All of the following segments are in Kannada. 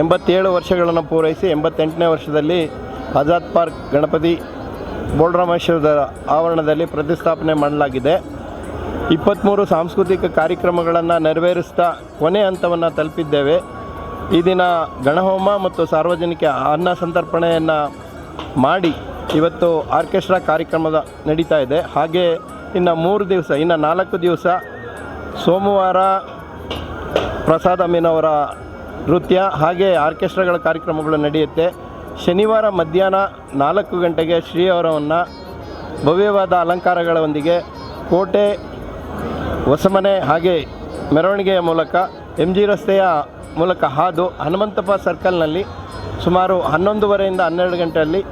ಎಂಬತ್ತೇಳು ವರ್ಷಗಳನ್ನು ಪೂರೈಸಿ ಎಂಬತ್ತೆಂಟನೇ ವರ್ಷದಲ್ಲಿ ಆಜಾದ್ ಪಾರ್ಕ್ ಗಣಪತಿ ಬೋಳ್ರಾಮೇಶ್ವರದ ಆವರಣದಲ್ಲಿ ಪ್ರತಿಷ್ಠಾಪನೆ ಮಾಡಲಾಗಿದೆ. ಇಪ್ಪತ್ತ್ಮೂರು ಸಾಂಸ್ಕೃತಿಕ ಕಾರ್ಯಕ್ರಮಗಳನ್ನು ನೆರವೇರಿಸ್ತಾ ಕೊನೆ ಹಂತವನ್ನು ತಲುಪಿದ್ದೇವೆ. ಈ ದಿನ ಗಣಹೋಮ ಮತ್ತು ಸಾರ್ವಜನಿಕ ಅನ್ನ ಸಂತರ್ಪಣೆಯನ್ನು ಮಾಡಿ ಇವತ್ತು ಆರ್ಕೆಸ್ಟ್ರಾ ಕಾರ್ಯಕ್ರಮದ ನಡೀತಾ ಇದೆ. ಹಾಗೆ ಇನ್ನು ಮೂರು ದಿವಸ, ಇನ್ನು ನಾಲ್ಕು ದಿವಸ ಸೋಮವಾರ ಪ್ರಸಾದ್ ಅಮೀನವರ ನೃತ್ಯ ಹಾಗೆ ಆರ್ಕೆಸ್ಟ್ರಾಗಳ ಕಾರ್ಯಕ್ರಮಗಳು ನಡೆಯುತ್ತೆ. ಶನಿವಾರ ಮಧ್ಯಾಹ್ನ ನಾಲ್ಕು ಗಂಟೆಗೆ ಶ್ರೀಯವರವನ್ನು ಭವ್ಯವಾದ ಅಲಂಕಾರಗಳೊಂದಿಗೆ ಕೋಟೆ, ಹೊಸಮನೆ ಹಾಗೆ ಮೆರವಣಿಗೆಯ ಮೂಲಕ ಎಂ ಜಿ ರಸ್ತೆಯ ಮೂಲಕ ಹಾದು ಹನುಮಂತಪ್ಪ ಸರ್ಕಲ್ನಲ್ಲಿ ಸುಮಾರು ಹನ್ನೊಂದುವರೆಯಿಂದ ಹನ್ನೆರಡು ಗಂಟೆಯಲ್ಲಿ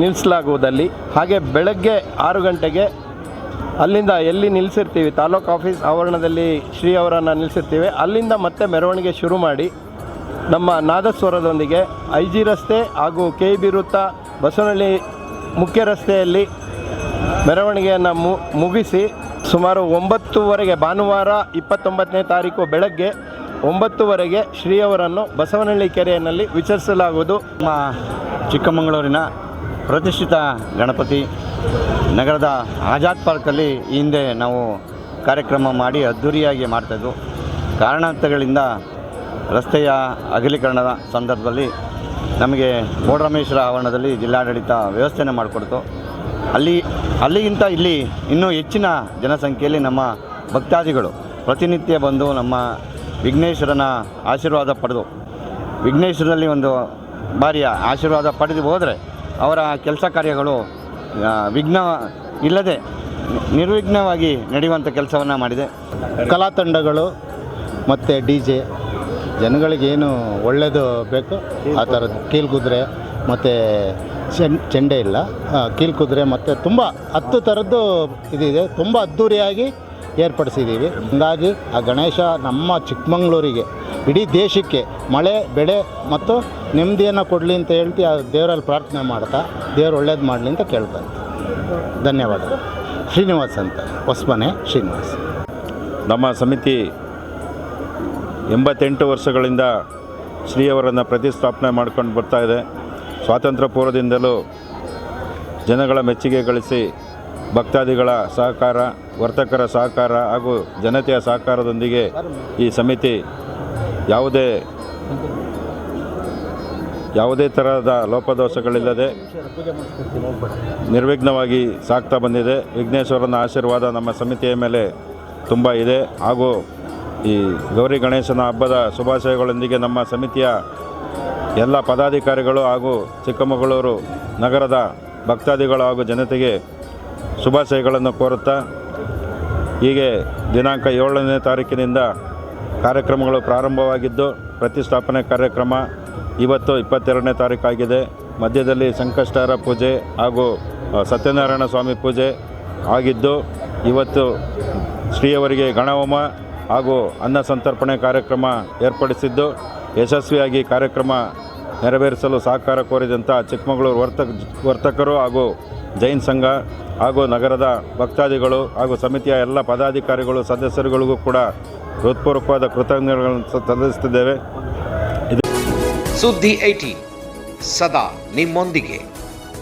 ನಿಲ್ಲಿಸಲಾಗುವುದಲ್ಲಿ ಹಾಗೆ ಬೆಳಗ್ಗೆ ಆರು ಗಂಟೆಗೆ ಅಲ್ಲಿಂದ ಎಲ್ಲಿ ನಿಲ್ಲಿಸಿರ್ತೀವಿ ತಾಲೂಕು ಆಫೀಸ್ ಆವರಣದಲ್ಲಿ ಶ್ರೀ ಅವರನ್ನು ನಿಲ್ಲಿಸಿರ್ತೀವಿ ಅಲ್ಲಿಂದ ಮತ್ತೆ ಮೆರವಣಿಗೆ ಶುರು ಮಾಡಿ ನಮ್ಮ ನಾದಸ್ವರದೊಂದಿಗೆ ಐ ಜಿ ರಸ್ತೆ ಹಾಗೂ ಕೆ ಬಿ ವೃತ್ತ ಬಸವನಹಳ್ಳಿ ಮುಖ್ಯ ರಸ್ತೆಯಲ್ಲಿ ಮೆರವಣಿಗೆಯನ್ನು ಮು, ಮುಗಿಸಿ ಸುಮಾರು ಒಂಬತ್ತುವರೆಗೆ ಭಾನುವಾರ ಇಪ್ಪತ್ತೊಂಬತ್ತನೇ ತಾರೀಕು ಬೆಳಗ್ಗೆ ಒಂಬತ್ತುವರೆಗೆ ಶ್ರೀಯವರನ್ನು ಬಸವನಹಳ್ಳಿ ಕೆರೆಯಲ್ಲಿ ವಿಚರಿಸಲಾಗುವುದು. ನಮ್ಮ ಚಿಕ್ಕಮಗಳೂರಿನ ಪ್ರತಿಷ್ಠಿತ ಗಣಪತಿ ನಗರದ ಆಜಾದ್ ಪಾರ್ಕಲ್ಲಿ ಈ ಹಿಂದೆ ನಾವು ಕಾರ್ಯಕ್ರಮ ಮಾಡಿ ಅದ್ಧೂರಿಯಾಗಿ ಮಾಡ್ತಾಯಿದ್ವು ಕಾರಣಾಂತರಗಳಿಂದ ರಸ್ತೆಯ ಅಗಲೀಕರಣದ ಸಂದರ್ಭದಲ್ಲಿ ನಮಗೆ ಬೋಡರಾಮೇಶ್ವರ ಆವರಣದಲ್ಲಿ ಜಿಲ್ಲಾಡಳಿತ ವ್ಯವಸ್ಥೆಯನ್ನು ಮಾಡಿಕೊಡ್ತು. ಅಲ್ಲಿ, ಅಲ್ಲಿಗಿಂತ ಇಲ್ಲಿ ಇನ್ನೂ ಹೆಚ್ಚಿನ ಜನಸಂಖ್ಯೆಯಲ್ಲಿ ನಮ್ಮ ಭಕ್ತಾದಿಗಳು ಪ್ರತಿನಿತ್ಯ ಬಂದು ನಮ್ಮ ವಿಘ್ನೇಶ್ವರನ ಆಶೀರ್ವಾದ ಪಡೆದು, ವಿಘ್ನೇಶ್ವರದಲ್ಲಿ ಒಂದು ಬಾರಿಯ ಆಶೀರ್ವಾದ ಪಡೆದು ಹೋದರೆ ಅವರ ಕೆಲಸ ಕಾರ್ಯಗಳು ವಿಘ್ನ ಇಲ್ಲದೆ ನಿರ್ವಿಘ್ನವಾಗಿ ನಡೆಯುವಂಥ ಕೆಲಸವನ್ನು ಮಾಡಿದೆ. ಕಲಾ ತಂಡಗಳು ಮತ್ತು ಡಿ ಜೆ ಜನಗಳಿಗೇನು ಒಳ್ಳೆಯದು ಬೇಕು, ಆ ಥರದ್ದು ಕೀಲ್ಕುದುರೆ ಮತ್ತು ಚೆನ್, ಚೆಂಡೆ ಇಲ್ಲ. ಕೀಲ್ಕುದುರೆ ಮತ್ತು ತುಂಬ ಹತ್ತು ಥರದ್ದು ಇದಿದೆ. ತುಂಬ ಅದ್ಧೂರಿಯಾಗಿ ಏರ್ಪಡಿಸಿದ್ದೀವಿ. ಹಂಗಾಗಿ ಆ ಗಣೇಶ ನಮ್ಮ ಚಿಕ್ಕಮಂಗ್ಳೂರಿಗೆ, ಇಡೀ ದೇಶಕ್ಕೆ ಮಳೆ, ಬೆಳೆ ಮತ್ತು ನೆಮ್ಮದಿಯನ್ನು ಕೊಡಲಿ ಅಂತ ಹೇಳ್ತಿ ಆ ದೇವರಲ್ಲಿ ಪ್ರಾರ್ಥನೆ ಮಾಡ್ತಾ ದೇವ್ರು ಒಳ್ಳೇದು ಮಾಡಲಿ ಅಂತ ಕೇಳ್ತಾರೆ ಧನ್ಯವಾದ ಶ್ರೀನಿವಾಸ್ ಅಂತ. ಹೊಸ್ಮನೆ ಶ್ರೀನಿವಾಸ್. ನಮ್ಮ ಸಮಿತಿ ಎಂಬತ್ತೆಂಟು ವರ್ಷಗಳಿಂದ ಶ್ರೀಯವರನ್ನು ಪ್ರತಿಷ್ಠಾಪನೆ ಮಾಡ್ಕೊಂಡು ಬರ್ತಾ ಇದೆ. ಸ್ವಾತಂತ್ರ್ಯ ಪೂರ್ವದಿಂದಲೂ ಜನಗಳ ಮೆಚ್ಚುಗೆ ಗಳಿಸಿ ಭಕ್ತಾದಿಗಳ ಸಹಕಾರ, ವರ್ತಕರ ಸಹಕಾರ ಹಾಗೂ ಜನತೆಯ ಸಹಕಾರದೊಂದಿಗೆ ಈ ಸಮಿತಿ ಯಾವುದೇ ಯಾವುದೇ ಥರದ ಲೋಪದೋಷಗಳಿಲ್ಲದೆ ನಿರ್ವಿಘ್ನವಾಗಿ ಸಾಗ್ತಾ ಬಂದಿದೆ. ವಿಘ್ನೇಶ್ವರನ ಆಶೀರ್ವಾದ ನಮ್ಮ ಸಮಿತಿಯ ಮೇಲೆ ತುಂಬ ಇದೆ ಹಾಗೂ ಈ ಗೌರಿ ಗಣೇಶನ ಹಬ್ಬದ ಶುಭಾಶಯಗಳೊಂದಿಗೆ ನಮ್ಮ ಸಮಿತಿಯ ಎಲ್ಲ ಪದಾಧಿಕಾರಿಗಳು ಹಾಗೂ ಚಿಕ್ಕಮಗಳೂರು ನಗರದ ಭಕ್ತಾದಿಗಳು ಹಾಗೂ ಜನತೆಗೆ ಶುಭಾಶಯಗಳನ್ನು ಕೋರುತ್ತಾ, ಹೀಗೆ ದಿನಾಂಕ ಏಳನೇ ತಾರೀಕಿನಿಂದ ಕಾರ್ಯಕ್ರಮಗಳು ಪ್ರಾರಂಭವಾಗಿದ್ದು, ಪ್ರತಿಷ್ಠಾಪನೆ ಕಾರ್ಯಕ್ರಮ ಇವತ್ತು ಇಪ್ಪತ್ತೆರಡನೇ ತಾರೀಕಾಗಿದೆ. ಮಧ್ಯದಲ್ಲಿ ಸಂಕಷ್ಟಾರ ಪೂಜೆ ಹಾಗೂ ಸತ್ಯನಾರಾಯಣ ಸ್ವಾಮಿ ಪೂಜೆ ಆಗಿದ್ದು, ಇವತ್ತು ಶ್ರೀಯವರಿಗೆ ಗಣಹೋಮ ಹಾಗೂ ಅನ್ನ ಸಂತರ್ಪಣೆ ಕಾರ್ಯಕ್ರಮ ಏರ್ಪಡಿಸಿದ್ದು ಯಶಸ್ವಿಯಾಗಿ ಕಾರ್ಯಕ್ರಮ ನೆರವೇರಿಸಲು ಸಹಕಾರ ಕೋರಿದಂಥ ಚಿಕ್ಕಮಗಳೂರು ವರ್ತಕ ವರ್ತಕರು ಹಾಗೂ ಜೈನ್ ಸಂಘ ಹಾಗೂ ನಗರದ ಭಕ್ತಾದಿಗಳು ಹಾಗೂ ಸಮಿತಿಯ ಎಲ್ಲ ಪದಾಧಿಕಾರಿಗಳು ಸದಸ್ಯರುಗಳಿಗೂ ಕೂಡ ಹೃತ್ಪೂರ್ವಕವಾದ ಕೃತಜ್ಞತೆಗಳನ್ನು ಸಲ್ಲಿಸುತ್ತಿದ್ದೇವೆ. ಸುದ್ದಿ ಐಟಿ ಸದಾ ನಿಮ್ಮೊಂದಿಗೆ.